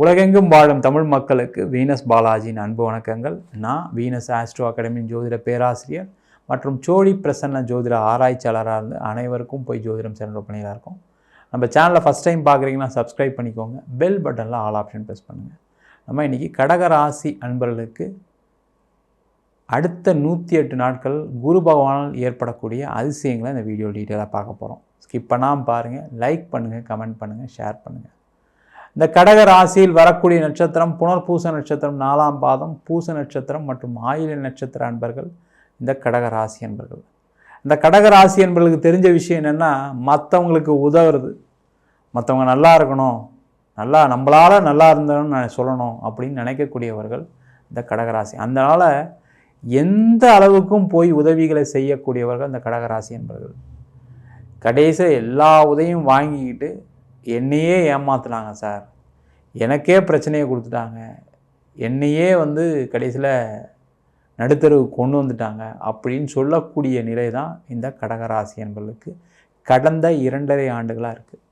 உலகெங்கும் வாழும் தமிழ் மக்களுக்கு வீனஸ் பாலாஜியின் அன்பு வணக்கங்கள். நான் வீனஸ் ஆஸ்ட்ரோ அகாடமியின் ஜோதிட பேராசிரியர் மற்றும் சோழி பிரசன்ன ஜோதிட ஆராய்ச்சியாளராக இருந்து அனைவருக்கும் போய் ஜோதிடம் சென்ற பணியாக இருக்கும். நம்ம சேனலை ஃபஸ்ட் டைம் பார்க்குறீங்கன்னா சப்ஸ்கிரைப் பண்ணிக்கோங்க. பெல் பட்டனில் ஆல் ஆப்ஷன் ப்ரெஸ் பண்ணுங்கள் நம்ம இன்றைக்கி கடகராசி அன்பர்களுக்கு அடுத்த நூற்றி எட்டு நாட்கள் குரு பகவானால் ஏற்படக்கூடிய அதிசயங்களை இந்த வீடியோ டீட்டெயிலாக பார்க்க போகிறோம் ஸ்கிப் பண்ணாமல் பாருங்கள் லைக் பண்ணுங்கள் கமெண்ட் பண்ணுங்கள் ஷேர் பண்ணுங்கள் இந்த கடக ராசியில் வரக்கூடிய நட்சத்திரம் புனர்பூச நட்சத்திரம் நாலாம் பாதம் பூச நட்சத்திரம் மற்றும் ஆயில நட்சத்திர அன்பர்கள் இந்த கடக ராசி அன்பர்கள். இந்த கடக ராசி அன்பர்களுக்கு தெரிஞ்ச விஷயம் என்னென்னா மற்றவங்களுக்கு உதவுறது. மற்றவங்க நல்லா இருக்கணும் நல்லா நம்மளால் நல்லா இருந்தோம்னு நான் சொல்லணும் அப்படின்னு நினைக்கக்கூடியவர்கள் இந்த கடகராசி அதனால் எந்த அளவுக்கும் போய் உதவிகளை செய்யக்கூடியவர்கள் இந்த கடகராசி என்பவர்கள் கடைசி எல்லா உதவியும் வாங்கிக்கிட்டு என்னையே ஏமாத்துனாங்க சார். எனக்கே பிரச்சனையை கொடுத்துட்டாங்க. என்னையே வந்து கடைசியில் நடுத்தருவுக்கு கொண்டு வந்துட்டாங்க அப்படின்னு சொல்லக்கூடிய நிலை தான் இந்த கடகராசி என்பவர்களுக்கு கடந்த இரண்டரை ஆண்டுகளாக இருக்குது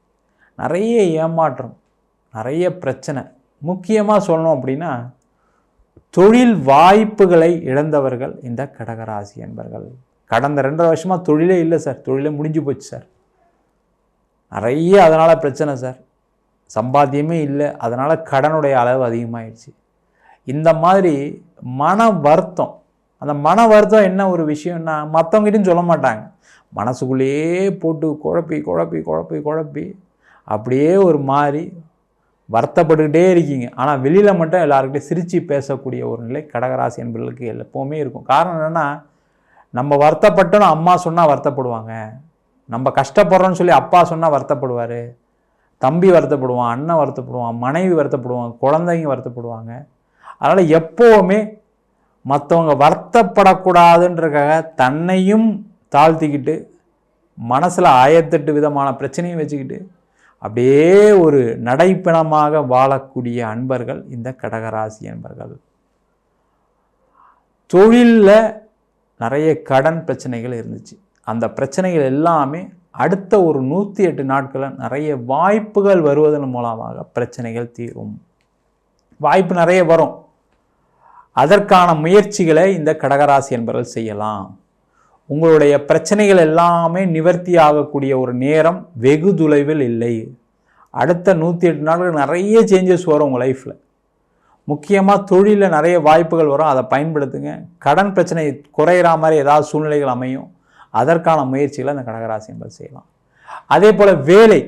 நிறைய ஏமாற்றம் நிறைய பிரச்சனை. முக்கியமாக சொல்லணும் அப்படின்னா தொழில் வாய்ப்புகளை இழந்தவர்கள் இந்த கடகராசி என்பர்கள். கடந்த ரெண்டரை வருஷமாக தொழிலே இல்லை சார். தொழிலே முடிஞ்சு போச்சு சார். நிறைய அதனால் பிரச்சனை சார். சம்பாத்தியமே இல்லை. அதனால் கடனுடைய அளவு அதிகமாகிடுச்சு இந்த மாதிரி மன வருத்தம் அந்த மன வருத்தம் என்ன ஒரு விஷயம்னா மற்றவங்ககிட்டையும் சொல்ல மாட்டாங்க. மனசுக்குள்ளேயே போட்டு குழப்பி குழப்பி குழப்பி குழப்பி அப்படியே ஒரு மாதிரி வருத்தப்பட்டுக்கிட்டே இருக்கீங்க. ஆனால் வெளியில் மட்டும் எல்லாருக்கிட்டையும் சிரித்து பேசக்கூடிய ஒரு நிலை கடகராசி என்பவர்களுக்கு எப்போவுமே இருக்கும். காரணம் என்னென்னா நம்ம வருத்தப்பட்டோன்னு அம்மா சொன்னால் வருத்தப்படுவாங்க. நம்ம கஷ்டப்படுறோன்னு சொல்லி அப்பா சொன்னால் வருத்தப்படுவார். தம்பி வருத்தப்படுவான் அண்ணன் வருத்தப்படுவான் மனைவி வருத்தப்படுவாங்க குழந்தைங்க வருத்தப்படுவாங்க. அதனால் எப்போவுமே மற்றவங்க வருத்தப்படக்கூடாதுன்றக்காக தன்னையும் தாழ்த்திக்கிட்டு மனசில் ஆயிரத்தெட்டு விதமான பிரச்சனையும் வச்சுக்கிட்டு அப்படியே ஒரு நடைப்பிணமாக வாழக்கூடிய அன்பர்கள் இந்த கடகராசி அன்பர்கள். தொழிலில் நிறைய கடன் பிரச்சனைகள் இருந்துச்சு. அந்த பிரச்சனைகள் எல்லாமே அடுத்த ஒரு நூற்றி எட்டு நாட்களில் நிறைய வாய்ப்புகள் வருவதன் மூலமாக பிரச்சனைகள் தீரும். வாய்ப்பு நிறைய வரும். அதற்கான முயற்சிகளை இந்த கடகராசி என்பவர்கள் செய்யலாம். உங்களுடைய பிரச்சனைகள் எல்லாமே நிவர்த்தி ஆகக்கூடிய ஒரு நேரம் வெகு தொலைவில் இல்லை. அடுத்த நூற்றி எட்டு நாட்கள் நிறைய சேஞ்சஸ் வரும் உங்கள் லைஃப்பில் முக்கியமாக தொழிலில் நிறைய வாய்ப்புகள் வரும். அதை பயன்படுத்துங்க. கடன் பிரச்சனை குறையிற மாதிரி ஏதாவது சூழ்நிலைகள் அமையும். அதற்கான முயற்சிகளை அந்த கடகராசி என்பது செய்யலாம். அதே போல் வேலை.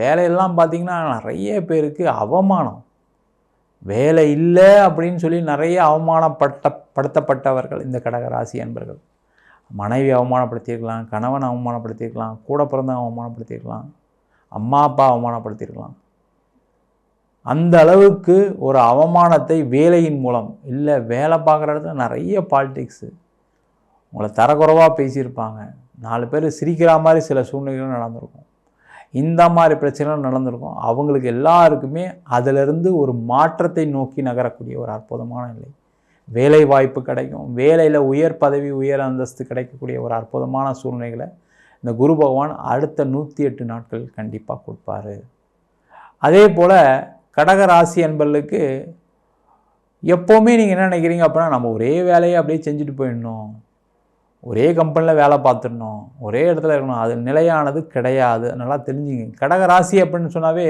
வேலையெல்லாம் பார்த்திங்கன்னா நிறைய பேருக்கு அவமானம். வேலை இல்லை அப்படின்னு சொல்லி நிறைய அவமானப்பட்ட படுத்தப்பட்டவர்கள் இந்த கடகராசி என்பர்கள். மனைவி அவமானப்படுத்தியிருக்கலாம் கணவன் அவமானப்படுத்தியிருக்கலாம் கூட பிறந்தவங்க அவமானப்படுத்தியிருக்கலாம் அம்மா அப்பா அவமானப்படுத்தியிருக்கலாம். அந்த அளவுக்கு ஒரு அவமானத்தை வேலையின் மூலம் இல்லை வேலை பார்க்குற இடத்துல நிறைய பாலிடிக்ஸு உங்களை தரக்குறைவாக பேசியிருப்பாங்க. நாலு பேர் சிரிக்கிற மாதிரி சில சூழ்நிலைகளும் நடந்திருக்கும். இந்த மாதிரி பிரச்சனைகள் நடந்திருக்கும். அவங்களுக்கு எல்லாருக்குமே அதிலிருந்து ஒரு மாற்றத்தை நோக்கி நகரக்கூடிய ஒரு அற்புதமான நிலை. வேலை வாய்ப்பு கிடைக்கும். வேலையில் உயர் பதவி உயர் அந்தஸ்து கிடைக்கக்கூடிய ஒரு அற்புதமான சூழ்நிலைகளை இந்த குரு பகவான் அடுத்த நூற்றி எட்டு நாட்கள் கண்டிப்பாக கொடுப்பாரு. அதே போல் கடக ராசி என்பர்களுக்கு எப்போவுமே நீங்கள் என்ன நினைக்கிறீங்க அப்படின்னா நம்ம ஒரே வேலையை அப்படியே செஞ்சுட்டு போயிடணும். ஒரே கம்பெனியில் வேலை பார்த்துடணும் ஒரே இடத்துல இருக்கணும் அது நிலையானது கிடையாது. நல்லா தெரிஞ்சுங்க. கடக ராசி அப்படின்னு சொன்னாவே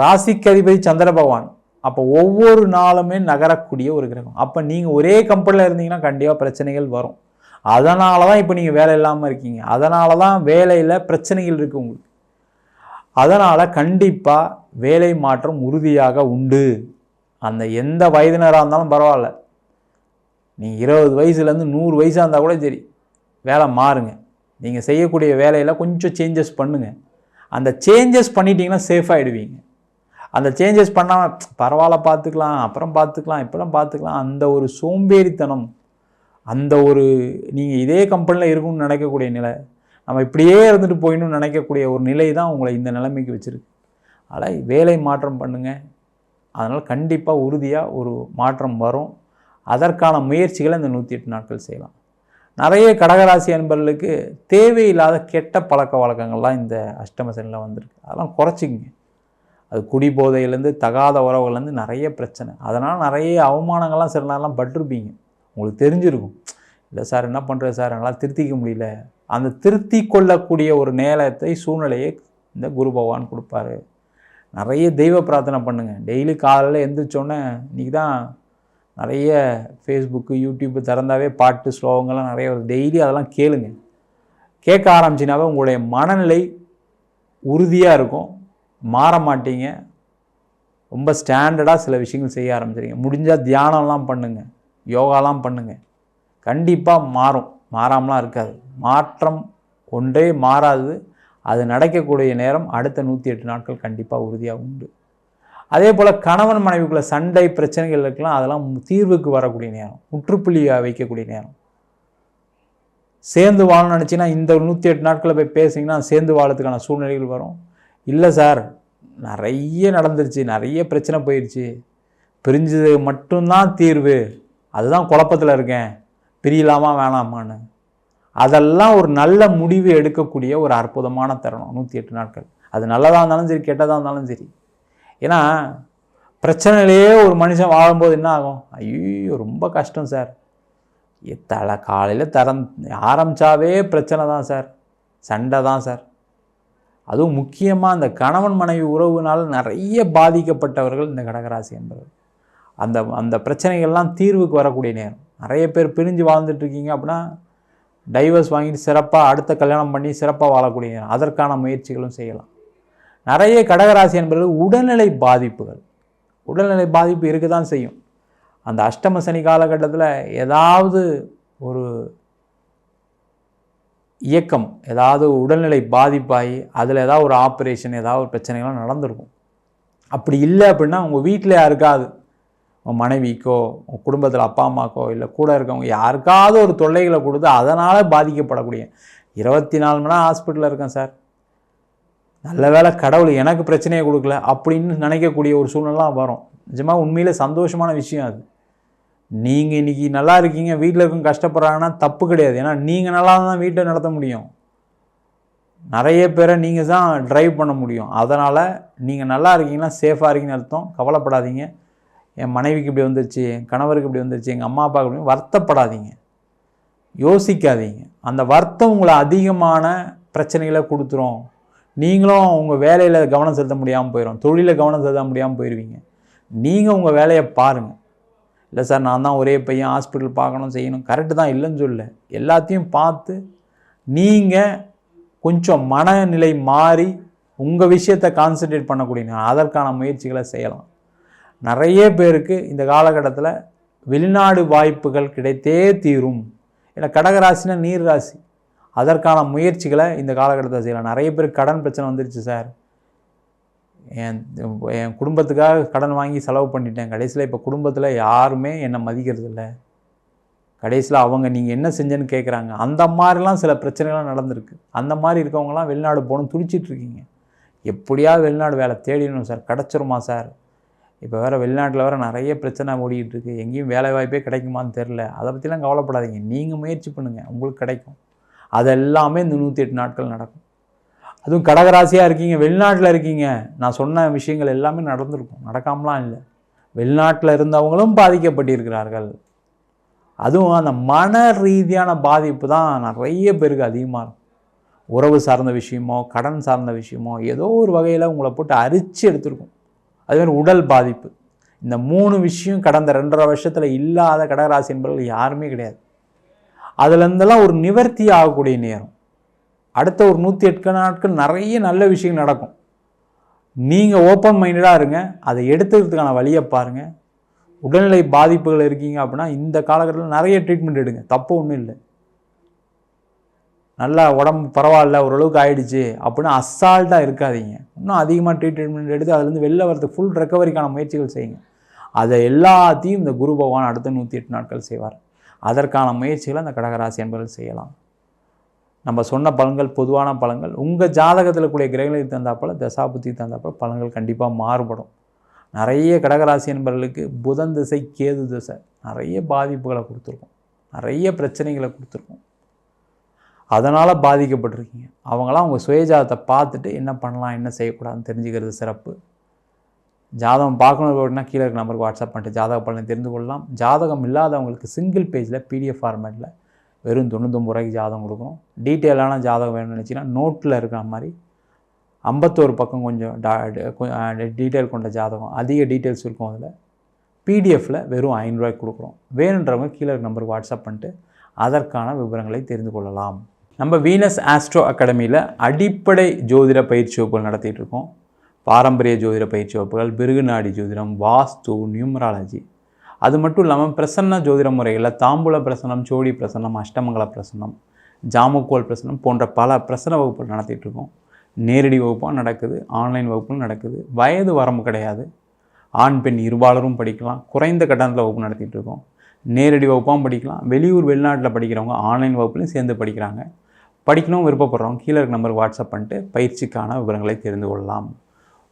ராசிக்கு அதிபதி சந்திர பகவான். அப்போ ஒவ்வொரு நாளுமே நகரக்கூடிய ஒரு கிரகம். அப்போ நீங்கள் ஒரே கம்பெனியில் இருந்தீங்கன்னா கண்டிப்பாக பிரச்சனைகள் வரும். அதனால தான் இப்போ நீங்கள் வேலை இல்லாமல் இருக்கீங்க. அதனால தான் வேலையில் பிரச்சனைகள் இருக்குது உங்களுக்கு. அதனால் கண்டிப்பாக வேலை மாற்றம் உறுதியாக உண்டு. அந்த எந்த வயதினராக இருந்தாலும் பரவாயில்ல. நீங்கள் இருபது வயசுலேருந்து நூறு வயசாக இருந்தால் கூட சரி வேலை மாறுங்க. நீங்கள் செய்யக்கூடிய வேலையில் கொஞ்சம் சேஞ்சஸ் பண்ணுங்கள் அந்த சேஞ்சஸ் பண்ணிட்டீங்கன்னா சேஃபாகிடுவீங்க அந்த சேஞ்சஸ் பண்ணாமல் பரவாயில்ல பார்த்துக்கலாம் அப்புறம் பார்த்துக்கலாம் இப்போலாம் பார்த்துக்கலாம். அந்த ஒரு சோம்பேறித்தனம் அந்த ஒரு நீங்கள் இதே கம்பெனியில் இருக்கணும்னு நினைக்கக்கூடிய நிலை நம்ம இப்படியே இருந்துட்டு போயிடணும்னு நினைக்கக்கூடிய ஒரு நிலை தான் உங்களை இந்த நிலைமைக்கு வச்சுருக்கு. அதனால் வேலை மாற்றம் பண்ணுங்கள் அதனால் கண்டிப்பாக உறுதியாக ஒரு மாற்றம் வரும். அதற்கான முயற்சிகளை இந்த நூற்றி எட்டு நாட்கள் செய்யலாம். நிறைய கடகராசி அன்பர்களுக்கு தேவையில்லாத கெட்ட பழக்க வழக்கங்கள்லாம் இந்த அஷ்டம சனியில் வந்திருக்கு. அதெல்லாம் குறைச்சிங்க அது குடி போதையிலேருந்து தகாத உறவுகள்லேருந்து நிறைய பிரச்சனை. அதனால் நிறைய அவமானங்கள்லாம் சில நேரம்லாம் பட்டிருப்பீங்க. உங்களுக்கு தெரிஞ்சிருக்கும். இல்லை சார் என்ன பண்ணுறது சார்? என்னால் திருத்திக்க முடியல. அந்த திருத்தி கொள்ளக்கூடிய ஒரு நேரத்தை சூழ்நிலையை இந்த குரு பகவான் கொடுப்பாரு. நிறைய தெய்வ பிரார்த்தனை பண்ணுங்கள் டெய்லி காலையில் எழுந்திரிச்சோன்னே இன்றைக்கி தான் நிறைய ஃபேஸ்புக்கு யூடியூப்பு திறந்தாவே பாட்டு ஸ்லோகங்கள்லாம் நிறைய வருது. டெய்லி அதெல்லாம் கேளுங்க. கேட்க ஆரம்பிச்சினாவே உங்களுடைய மனநிலை உறுதியாக இருக்கும். மாற மாட்டீங்க. ரொம்ப ஸ்டாண்டர்டாக சில விஷயங்கள் செய்ய ஆரம்பிச்சிருங்க. முடிஞ்சால் தியானம்லாம் பண்ணுங்கள் யோகாலாம் பண்ணுங்கள் கண்டிப்பாக மாறும். மாறாமலாம் இருக்காது. மாற்றம் ஒன்றே மாறாது. அது நடக்கக்கூடிய நேரம் அடுத்த நூற்றி எட்டு நாட்கள் கண்டிப்பாக உறுதியாக உண்டு. அதே போல் கணவன் மனைவிக்குள்ள சண்டை பிரச்சனைகள் இருக்கலாம். அதெல்லாம் தீர்வுக்கு வரக்கூடிய நேரம். முற்றுப்புள்ளியாக வைக்கக்கூடிய நேரம். சேர்ந்து வாழணும்னு நினச்சிங்கன்னா இந்த நூற்றி எட்டு நாட்களில் போய் பேசிங்கன்னா சேர்ந்து வாழறதுக்கான சூழ்நிலைகள் வரும். இல்லை சார் நிறைய நடந்துருச்சு. நிறைய பிரச்சனை போயிடுச்சு பிரிஞ்சது மட்டும்தான் தீர்வு. அதுதான் குழப்பத்தில் இருக்கேன். பிரியலாமா வேணாமான்னு. அதெல்லாம் ஒரு நல்ல முடிவு எடுக்கக்கூடிய ஒரு அற்புதமான தருணம் நூற்றி எட்டு நாட்கள். அது நல்லதாக இருந்தாலும் சரி கெட்டதாக இருந்தாலும் சரி. ஏன்னா பிரச்சனையிலேயே ஒரு மனுஷன் வாழும்போது என்ன ஆகும்? ஐயோ ரொம்ப கஷ்டம் சார். தலை காலையில் தரம் ஆரம்பித்தாவே பிரச்சனை தான் சார். சண்டை தான் சார். அதுவும் முக்கியமாக அந்த கணவன் மனைவி உறவுனால் நிறைய பாதிக்கப்பட்டவர்கள் இந்த கடகராசி என்பவர் அந்த அந்த பிரச்சனைகள்லாம் தீர்வுக்கு வரக்கூடிய நேரம். நிறைய பேர் பிரிஞ்சு வாழ்ந்துட்டுருக்கீங்க அப்படின்னா டைவர்ஸ் வாங்கிட்டு சிறப்பாக அடுத்த கல்யாணம் பண்ணி சிறப்பாக வாழக்கூடிய நேரம். அதற்கான முயற்சிகளும் செய்யலாம். நிறைய கடகராசி என்பது உடல்நிலை பாதிப்புகள். உடல்நிலை பாதிப்பு இருக்க தான் செய்யும். அந்த அஷ்டம சனி காலகட்டத்தில் ஏதாவது ஒரு இயக்கம் ஏதாவது உடல்நிலை பாதிப்பாகி அதில் ஏதாவது ஒரு ஆப்ரேஷன் ஏதாவது ஒரு பிரச்சனைகள்லாம் நடந்திருக்கும். அப்படி இல்லை அப்படின்னா உங்கள் வீட்டில் யாருக்காவது உங்கள் மனைவிக்கோ உங்கள் குடும்பத்தில் அப்பா அம்மாக்கோ இல்லை கூட இருக்கவங்க யாருக்காவது ஒரு தொல்லைகளை கொடுத்து அதனால் பாதிக்கப்படக்கூடிய இருபத்தி நாலு மணி நேரம் ஹாஸ்பிட்டலில் இருக்கேன் சார். நல்ல வேளை கடவுள் எனக்கு பிரச்சனையை கொடுக்கல அப்படின்னு நினைக்கக்கூடிய ஒரு சூழ்நிலாம் வரும். நிஜமாக உண்மையில் சந்தோஷமான விஷயம் அது. நீங்கள் இன்றைக்கி நல்லா இருக்கீங்க வீட்டில் இருக்கும் கஷ்டப்படுறாங்கன்னா தப்பு கிடையாது. ஏன்னா நீங்கள் நல்லா தான் வீட்டை நடத்த முடியும். நிறைய பேரை நீங்கள் தான் ட்ரைவ் பண்ண முடியும். அதனால் நீங்கள் நல்லா இருக்கீங்கன்னா சேஃபாக இருக்கீங்கன்னு அர்த்தம். கவலைப்படாதீங்க. என் மனைவிக்கு இப்படி வந்துருச்சு என் கணவருக்கு இப்படி வந்துருச்சு எங்கள் அம்மா அப்பாவுக்கு இப்படி வருத்தப்படாதீங்க. யோசிக்காதீங்க. அந்த வருத்தம் உங்களை அதிகமான பிரச்சனைகளை கொடுத்துரும். நீங்களும் உங்கள் வேலையில் கவனம் செலுத்த முடியாமல் போயிடும் தொழிலில் கவனம் செலுத்த முடியாமல் போயிடுவீங்க நீங்கள் உங்கள் வேலையை பாருங்கள் இல்லை சார் நான் தான் ஒரே பையன் ஹாஸ்பிட்டல் பார்க்கணும் செய்யணும். கரெக்டு தான் இல்லைன்னு சொல்ல எல்லாத்தையும் பார்த்து நீங்கள் கொஞ்சம் மனநிலை மாறி உங்கள் விஷயத்தை கான்சென்ட்ரேட் பண்ணக்கூடிய அதற்கான முயற்சிகளை செய்யலாம். நிறைய பேருக்கு இந்த காலகட்டத்தில் வெளிநாடு வாய்ப்புகள் கிடைத்தே தீரும். ஏன்னா கடகராசினா நீர் ராசி. அதற்கான முயற்சிகளை இந்த காலகட்டத்தில் செய்யலாம். நிறைய பேர் கடன் பிரச்சனை வந்துருச்சு சார். என் என் குடும்பத்துக்காக கடன் வாங்கி செலவு பண்ணிட்டேன். கடைசியில் இப்போ குடும்பத்தில் யாருமே என்னை மதிக்கிறது இல்லை கடைசியில் அவங்க நீங்கள் என்ன செஞ்சேன்னு கேட்குறாங்க அந்த மாதிரிலாம் சில பிரச்சனைகள்லாம் நடந்திருக்கு. அந்த மாதிரி இருக்கவங்களாம் வெளிநாடு போகணும் துடிச்சிட்ருக்கீங்க எப்படியாவது வெளிநாடு வேலை தேடிடணும் சார். கிடச்சிருமா சார்? இப்போ வேறு வெளிநாட்டில் வேறு நிறைய பிரச்சனை ஓடிக்கிட்டு இருக்குது எங்கேயும் வேலை வாய்ப்பே கிடைக்குமான்னு தெரில அதை பற்றிலாம் கவலைப்படாதீங்க. நீங்கள் முயற்சி பண்ணுங்கள் உங்களுக்கு கிடைக்கும். அதெல்லாமே இந்த நூற்றி எட்டு நாட்கள் நடக்கும். அதுவும் கடகராசியாக இருக்கீங்க வெளிநாட்டில் இருக்கீங்க நான் சொன்ன விஷயங்கள் எல்லாமே நடந்திருக்கும். நடக்காமலாம் இல்லை. வெளிநாட்டில் இருந்தவங்களும் பாதிக்கப்பட்டிருக்கிறார்கள். அதுவும் அந்த மன ரீதியான பாதிப்பு தான் நிறைய பேருக்கு அதிகமாக இருக்கும். உறவு சார்ந்த விஷயமோ கடன் சார்ந்த விஷயமோ ஏதோ ஒரு வகையில் உங்களை போட்டு அரிச்சு எடுத்திருக்கும். அதுமாதிரி உடல் பாதிப்பு. இந்த மூணு விஷயம் கடந்த ரெண்டரை வருஷத்தில் இல்லாத கடகராசி என்பவர்கள் யாருமே கிடையாது. அதுலேருந்தெல்லாம் ஒரு நிவர்த்தி ஆகக்கூடிய நேரம். அடுத்த ஒரு நூற்றி எட்டு நாட்கள் நிறைய நல்ல விஷயங்கள் நடக்கும். நீங்கள் ஓப்பன் மைண்டடாக இருங்க அதை எடுத்துக்கிறதுக்கான வழியை பாருங்கள் உடல்நிலை பாதிப்புகள் இருக்கீங்க அப்படின்னா இந்த காலகட்டத்தில் நிறைய ட்ரீட்மெண்ட் எடுங்க தப்பு ஒன்றும் இல்லை. நல்லா உடம்பு பரவாயில்ல ஓரளவுக்கு ஆயிடுச்சு அப்படின்னு அசால்ட்டாக இருக்காதீங்க. இன்னும் அதிகமாக ட்ரீட்மெண்ட் எடுத்து அதுலேருந்து வெளில வரதுக்கு ஃபுல் ரெக்கவரிக்கான முயற்சிகள் செய்யுங்க. அதை எல்லாத்தையும் இந்த குரு பகவான் அடுத்த நூற்றி எட்டு நாட்கள் செய்வார். அதற்கான முயற்சிகளை அந்த கடகராசி என்பவர்கள் செய்யலாம். நம்ம சொன்ன பலன்கள் பொதுவான பலன்கள் உங்கள் ஜாதகத்தில் கூடிய கிரகங்களுக்கு தந்தாப்பில் தசாபுத்தி தந்தாப்பில் பலன்கள் கண்டிப்பாக மாறுபடும். நிறைய கடகராசி என்பவர்களுக்கு புதன் திசை கேது திசை நிறைய பாதிப்புகளை கொடுத்துருக்கோம். நிறைய பிரச்சனைகளை கொடுத்துருக்கோம். அதனால் பாதிக்கப்பட்டிருக்கீங்க. அவங்களாம் அவங்க சுயஜாதத்தை பார்த்துட்டு என்ன பண்ணலாம் என்ன செய்யக்கூடாதுன்னு தெரிஞ்சுக்கிறது சிறப்பு. ஜாதகம் பார்க்கணும் அப்படின்னா கீழே இருக்க நம்பருக்கு வாட்ஸ்அப் பண்ணிட்டு ஜாதக பலனை தெரிந்து கொள்ளலாம். ஜாதகம் இல்லாதவங்களுக்கு சிங்கிள் பேஜில் பிடிஎஃப் ஃபார்மேட்டில் வெறும் தொண்ணூத்தொம்பது ரூபாய்க்கு ஜாதகம் கொடுக்குறோம் டீட்டெயிலான ஜாதகம் வேணும்னு நினச்சிங்கன்னா நோட்டில் இருக்கிற மாதிரி ஐம்பத்தோரு பக்கம் கொஞ்சம் டீட்டெயில் கொண்ட ஜாதகம் அதிக டீட்டெயில்ஸ் இருக்கும் அதில். பிடிஎஃப்பில் வெறும் ஐநூறுரூவாய்க்கு கொடுக்குறோம் வேணுன்றவங்க கீழே இருக்க நம்பருக்கு வாட்ஸ்அப் பண்ணிட்டு அதற்கான விவரங்களை தெரிந்து கொள்ளலாம். நம்ம வீனஸ் ஆஸ்ட்ரோ அகாடமியில் அடிப்படை ஜோதிட பயிற்சி வகுப்புகள் நடத்திட்டு இருக்கோம். பாரம்பரிய ஜோதிட பயிற்சி வகுப்புகள் பிருகுநாடி ஜோதிடம் வாஸ்து நியூமராலஜி. அது மட்டும் இல்லாமல் பிரசன்ன ஜோதிட முறைகளில் தாம்பூல பிரசனம் சோடி பிரசனம் அஷ்டமங்கல பிரசனம் ஜாமுக்கோல் பிரசனம் போன்ற பல பிரசன வகுப்புகள் நடத்திட்டுருக்கோம் நேரடி வகுப்பும் நடக்குது ஆன்லைன் வகுப்பும் நடக்குது. வயது வரம்பு கிடையாது. ஆண் பெண் இருபாலரும் படிக்கலாம். குறைந்த கட்டணத்தில் வகுப்பு நடத்திட்டு இருக்கோம். நேரடி வகுப்பாகவும் படிக்கலாம். வெளியூர் வெளிநாட்டில் படிக்கிறவங்க ஆன்லைன் வகுப்புலையும் சேர்ந்து படிக்கிறாங்க. படிக்கணும் விருப்பப்படுறவங்க கீழே இருக்க நம்பருக்கு வாட்ஸ்அப் பண்ணிட்டு பயிற்சிக்கான விவரங்களை தெரிந்து கொள்ளலாம்.